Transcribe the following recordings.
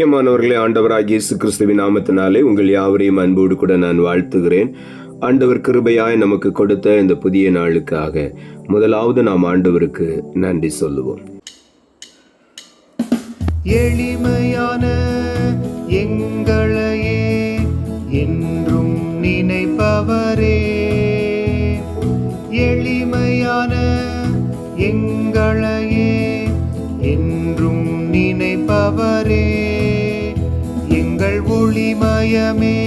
பிரியமானவர்களே ஆண்டவராக இயேசு கிறிஸ்துவின் நாமத்தினாலே உங்கள் யாவரையும் அன்போடு கூட நான் வாழ்த்துகிறேன். ஆண்டவர் கிருபையாய் நமக்கு கொடுத்த இந்த புதிய நாளுக்காக முதலாவது நாம் ஆண்டவருக்கு நன்றி சொல்லுவோம். எளிமையான எங்களையே என்றும் நினைப்பவரே. எளிமையான எங்களையே என்றும் நினைப்பவரே. ஒளிமயமே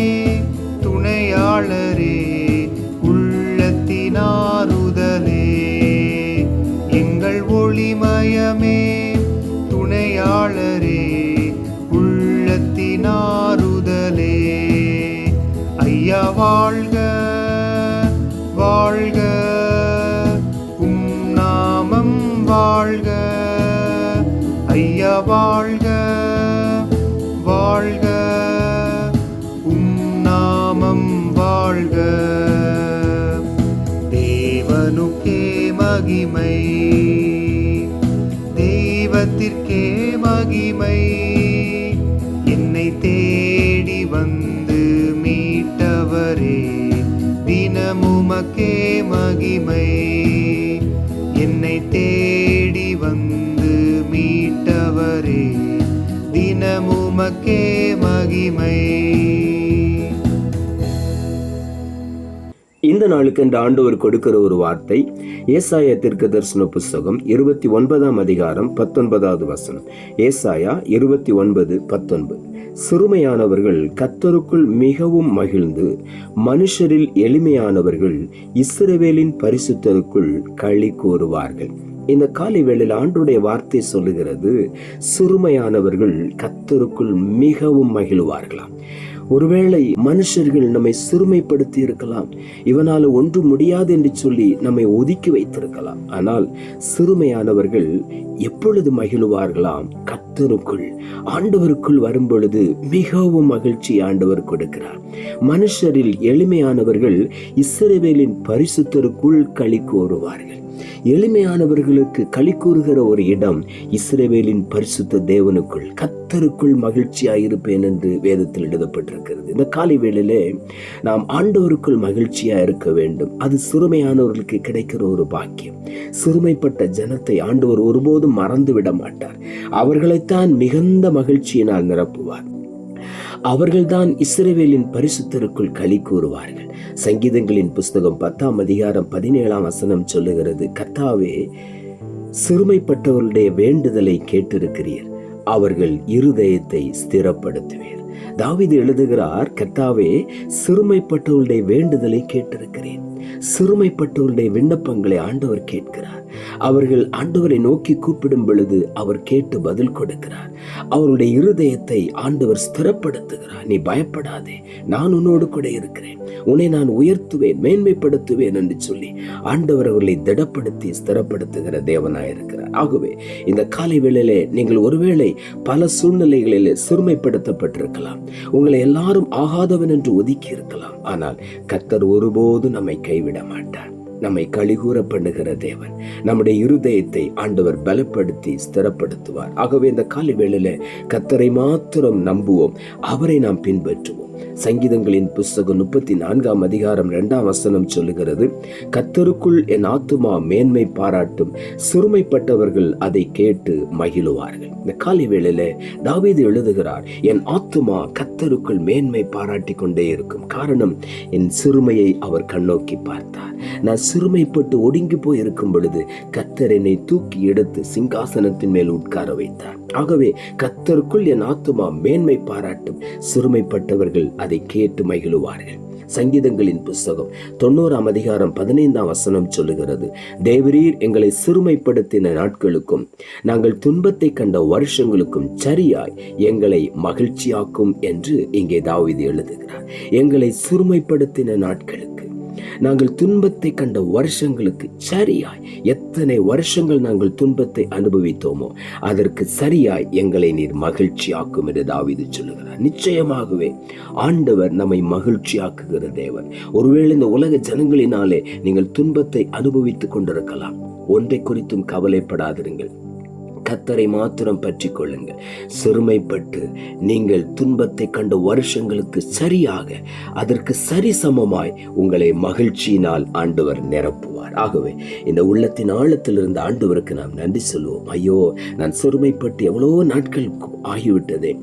மகிமை. தெய்வத்திற்கே மகிமை. என்னை தேடி வந்து மீட்டவரே தினமுமக்கே மகிமை. என்னை தேடி வந்து மீட்டவரே தினமுமக்கே மகிமை. இந்த நாளுக்கு இந்த ஆண்டவர் கொடுக்கிற ஒரு வார்த்தை ஏசாயா தீர்க்க தரிசன புஸ்தகம் இருபத்தி ஒன்பதாம் அதிகாரம் பத்தொன்பதாவது வசனம். ஏசாயா இருபத்தி ஒன்பது பத்தொன்பது. சிறுமையானவர்கள் கத்தருக்குள் மிகவும் மகிழ்ந்து மனுஷரில் எளிமையானவர்கள் இஸ்ரவேலின் பரிசுத்தருக்குள் களி கூறுவார்கள். இந்த காலை வேளையில் ஆண்டுடைய வார்த்தை சொல்லுகிறது சிறுமையானவர்கள் கத்தருக்குள் மிகவும் மகிழ்வார்களாம். ஒருவேளை மனுஷர்கள் நம்மை சிறுமைப்படுத்தி இருக்கலாம் இவனால ஒன்று முடியாது என்று சொல்லி நம்மை ஒதுக்கி வைத்திருக்கலாம். ஆனால் சிறுமையானவர்கள் எப்பொழுது மகிழ்வார்களாம்? கத்தருக்குள் ஆண்டவருக்குள் வரும்பொழுது மிகவும் மகிழ்ச்சி ஆண்டவர் கொடுக்கிறார். மனுஷரில் எளிமையானவர்கள் இஸ்ரேவேலின் பரிசுத்தருக்குள் களி கோருவார்கள். எளிமையானவர்களுக்கு களி கூறுகிற ஒரு இடம் இஸ்ரேவேலின் பரிசுத்த தேவனுக்குள். கர்த்தருக்குள் மகிழ்ச்சியாயிருப்பேன் என்று வேதத்தில் எழுதப்பட்டிருக்கிறது. இந்த காலை வேளையிலே நாம் ஆண்டவருக்குள் மகிழ்ச்சியா இருக்க வேண்டும். அது சிறுமையானவர்களுக்கு கிடைக்கிற ஒரு பாக்கியம். சிறுமைப்பட்ட ஜனத்தை ஆண்டவர் ஒருபோதும் மறந்து விட மாட்டார். அவர்களைத்தான் மிகுந்த மகிழ்ச்சியினால் நிரப்புவார். அவர்கள்தான் இஸ்ரேவேலின் பரிசுத்தருக்குள் களி கூறுவார்கள். சங்கீதங்களின் புஸ்தகம் பத்தாம் அதிகாரம் பதினேழாம் வசனம் சொல்லுகிறது கர்த்தாவே சிறுமைப்பட்டவர்களுடைய வேண்டுதலை கேட்டிருக்கிறீர். அவர்கள் இருதயத்தை ஸ்திரப்படுத்துவீர் தாவீது எழுதுகிறார் கத்தாவே சிறுமைப்பட்டவர்களுடைய வேண்டுதலை கேட்டிருக்கிறேன். சிறுமைப்பட்டவருடைய விண்ணப்பங்களை ஆண்டவர் கேட்கிறார். அவர்கள் ஆண்டவரை நோக்கி கூப்பிடும் பொழுது அவர் கேட்டு பதில் கொடுக்கிறார். அவருடைய இருதயத்தை ஆண்டவர் ஸ்திரப்படுத்துகிறார். நீ பயப்படாதே நான் உன்னோடு கூட இருக்கிறேன். உன்னை நான் உயர்த்துவேன் மேன்மைப்படுத்துவேன் என்று சொல்லி ஆண்டவர் அவர்களை திடப்படுத்தி ஸ்திரப்படுத்துகிற தேவனாயிருக்கிறார் ஆகவே இந்த காலை வேளையிலே நீங்கள் ஒருவேளை பல சூழ்நிலைகளில் சிறுமைப்படுத்தப்பட்டிருக்கலாம். உங்களை எல்லாரும் ஆகாதவன் என்று ஒதுக்கி இருக்கலாம். ஆனால் கத்தர் ஒருபோது நம்மை கைவிட மாட்டார். நம்மை கழிகூற பண்ணுகிற தேவன் நம்முடைய இருதயத்தை ஆண்டவர் பலப்படுத்தி ஸ்திரப்படுத்துவார். ஆகவே இந்த காலை வேளையில கத்தரை மாத்திரம் நம்புவோம். அவரை நாம் பின்பற்றுவோம். சங்கீதங்களின் புஸ்தகம் முப்பத்தி நான்காம் அதிகாரம் இரண்டாம் வசனம் சொல்லுகிறது கத்தருக்குள் என் ஆத்துமா மேன்மை பாராட்டும். சிறுமைப்பட்டவர்கள் அதை கேட்டு மகிழுவார்கள். இந்த காலை வேளையில தாவீது எழுதுகிறார் என் ஆத்துமா கத்தருக்குள் மேன்மை பாராட்டி கொண்டே இருக்கும். காரணம் என் சிறுமையை அவர் கண்ணோக்கி பார்த்தார். நான் சிறுமைப்பட்டு ஒடுங்கி போய் இருக்கும் பொழுது கத்தர் என்னை தூக்கி எடுத்து சிங்காசனத்தின் மேல் உட்கார வைத்தார். ஆகவே கத்தருக்குள் என் ஆத்துமா மேன்மை பாராட்டும். சிறுமைப்பட்டவர்கள் அதை கேட்டு மகிழுவார்கள். சங்கீதங்களின் புஸ்தகம் தொண்ணூறாம் அதிகாரம் பதினைந்தாம் வசனம் சொல்லுகிறது தேவரீர் எங்களை சிறுமைப்படுத்தின நாட்களுக்கும் நாங்கள் துன்பத்தை கண்ட வருஷங்களுக்கும் சரியாய் எங்களை மகிழ்ச்சியாக்கும் என்று இங்கே தாவீது எழுதுகிறார். எங்களை சிறுமைப்படுத்தின நாட்களுக்கு நாங்கள் துன்பத்தை கண்ட வருஷங்களுக்கு சரியாய் எத்தனை வருஷங்கள் நாங்கள் துன்பத்தை அனுபவித்தோமோ அதற்கு சரியாய் எங்களை நீர் மகிழ்ச்சியாக்கும் என்று தாவிது சொல்லுகிறார். நிச்சயமாகவே ஆண்டவர் நம்மை மகிழ்ச்சியாக்குகிற தேவன். ஒருவேளை இந்த உலக ஜனங்களினாலே நீங்கள் துன்பத்தை அனுபவித்துக் கொண்டிருக்கலாம். ஒன்றை குறித்தும் கவலைப்படாதிருங்கள். கத்தரை மாத்திரம் பற்றி கொள்ளுங்கள். சிறுமைப்பட்டு நீங்கள் துன்பத்தை கண்ட வருஷங்களுக்கு சரியாக அதற்கு சரிசமமாய் உங்களை மகிழ்ச்சியினால் ஆண்டவர் நிரப்புவார். ஆகவே இந்த உள்ளத்தின் ஆழத்திலிருந்து ஆண்டவருக்கு நாம் நன்றி சொல்லுவோம். ஐயோ நான் சிறுமைப்பட்டு எவ்வளோ நாட்கள் ஆகிவிட்டதே.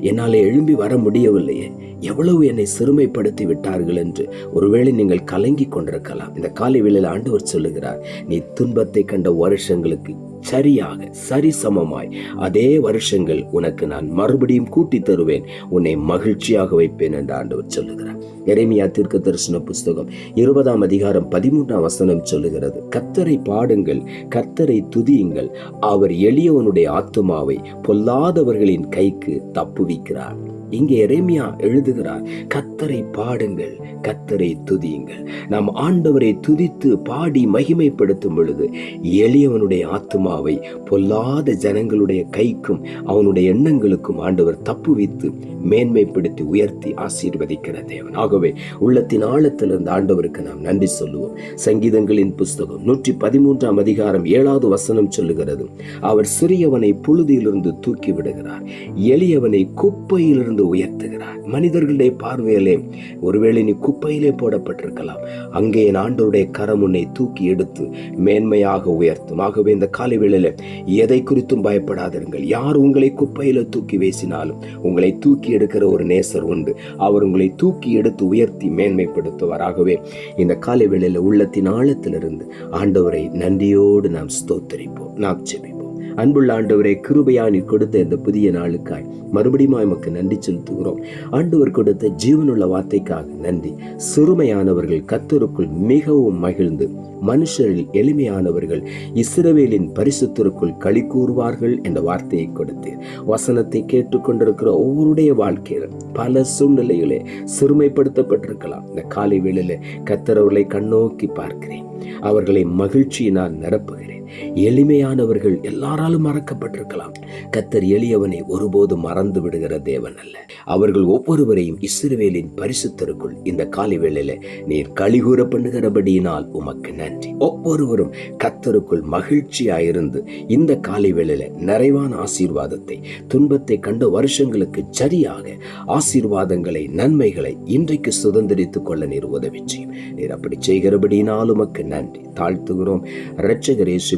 என்னால் எழும்பி வர முடியவில்லையே. எவ்வளவு என்னை சிறுமைப்படுத்தி விட்டார்கள் என்று ஒருவேளை நீங்கள் கலங்கி கொண்டிருக்கலாம். இந்த காலை வேளையில் ஆண்டவர் சொல்லுகிறார் நீ துன்பத்தை கண்ட வருஷங்களுக்கு சரியாக சரிசமமாய். அதே வருஷங்கள் உனக்கு நான் மறுபடியும் கூட்டி தருவேன். உன்னை மகிழ்ச்சியாக வைப்பேன் என்று ஆண்டவர் சொல்லுகிறார். எரேமியா தீர்க்க தரிசன புஸ்தகம் இருபதாம் அதிகாரம் பதிமூன்றாம் வசனம் சொல்லுகிறது கத்தரை பாடுங்கள் கத்தரை துதியுங்கள். அவர் எளியவனுடைய ஆத்துமாவை பொல்லாதவர்களின் கைக்கு தப்புவிக்கிறார். இங்கே எரேமியா எழுதுகிறார் கத்தரை பாடுங்கள் கத்தரை துதியுங்கள். நாம் ஆண்டவரை துதித்து பாடி மகிமைப்படுத்தும் பொழுது எளியவனுடைய ஆத்துமாவை பொல்லாத ஜனங்களுடைய கைக்கும் அவனுடைய எண்ணங்களுக்கும் ஆண்டவர் தப்புவித்து மேன்மைப்படுத்தி உயர்த்தி ஆசீர்வதிக்கிற தேவன். ஆகவே உள்ளத்தின் ஆழத்திலிருந்து ஆண்டவருக்கு நாம் நன்றி சொல்லுவோம். சங்கீதங்களின் புஸ்தகம் நூற்றி பதிமூன்றாம் அதிகாரம் ஏழாவது வசனம் சொல்லுகிறது அவர் சிறியவனை புழுதியிலிருந்து தூக்கி விடுகிறார் எளியவனை குப்பையிலிருந்து உயர்த்துகிறார். மனிதர்களுடைய பார்வையிலே ஒருவேளை நீ குப்பையிலே போடப்பட்டிருக்கலாம். அங்கே என் ஆண்டோருடைய கரம் உன்னை தூக்கி எடுத்து மேன்மையாக உயர்த்தும். ஆகவே இந்த காலை வேளையில் எதை குறித்தும் பயப்படாதிருங்கள். யார் உங்களை குப்பையில தூக்கி வீசினாலும் உங்களை தூக்கி எடுக்கிற ஒரு நேசர் உண்டு. அவர் உங்களை தூக்கி எடுத்து உயர்த்தி மேன்மைப்படுத்துவார். ஆகவே இந்த காலை வேளையில் உள்ளத்தின் ஆழத்திலிருந்து ஆண்டவரை நன்றியோடு நாம் ஸ்தோத்தரிப்போம். நாம் செபிப்போம் அன்புள்ள ஆண்டவரே கிருபையா நீ கொடுத்த இந்த புதிய நாளுக்காய் மறுபடியும் எமக்கு நன்றி செலுத்துகிறோம். ஆண்டவர் கொடுத்த ஜீவனுள்ள வார்த்தைக்காக நன்றி. சிறுமையானவர்கள் கத்தருக்குள் மிகவும் மகிழ்ந்து மனுஷரில் எளிமையானவர்கள் இஸ்ரவேலின் பரிசுத்தருக்குள் களி கூறுவார்கள் என்ற வார்த்தையை கொடுத்தீர் வசனத்தை கேட்டுக்கொண்டிருக்கிற ஒவ்வொருடைய வாழ்க்கையில் பல சூழ்நிலைகளே சிறுமைப்படுத்தப்பட்டிருக்கலாம். இந்த காலை வேளையில் கத்தரவர்களை கண்ணோக்கி பார்க்கிறேன். அவர்களை மகிழ்ச்சியினால் நிரப்புகிறேன். எளிமையானவர்கள் எல்லாராலும் மறக்கப்பட்டிருக்கலாம். கத்தர் எளியவனை ஒருபோதும் மறந்து விடுகிற தேவன் அல்ல. அவர்கள் ஒவ்வொருவரையும் இஸ்ரவேலின் பரிசுத்தருக்குள் இந்த காலை வேளையில நீர் கழிகூற பண்ணுகிறபடியினால் உமக்கு நன்றி. ஒவ்வொருவரும் கத்தருக்குள் மகிழ்ச்சியாயிருந்து இந்த காலை வேளையில நிறைவான ஆசீர்வாதத்தை துன்பத்தை கண்ட வருஷங்களுக்கு சரியாக ஆசீர்வாதங்களை நன்மைகளை இன்றைக்கு சுதந்திரித்துக் கொள்ள நீர் உதவி செய்யும். நீர் அப்படி செய்கிறபடியினால் உமக்கு நன்றி. தாழ்த்துகிறோம். இரட்சகரேசு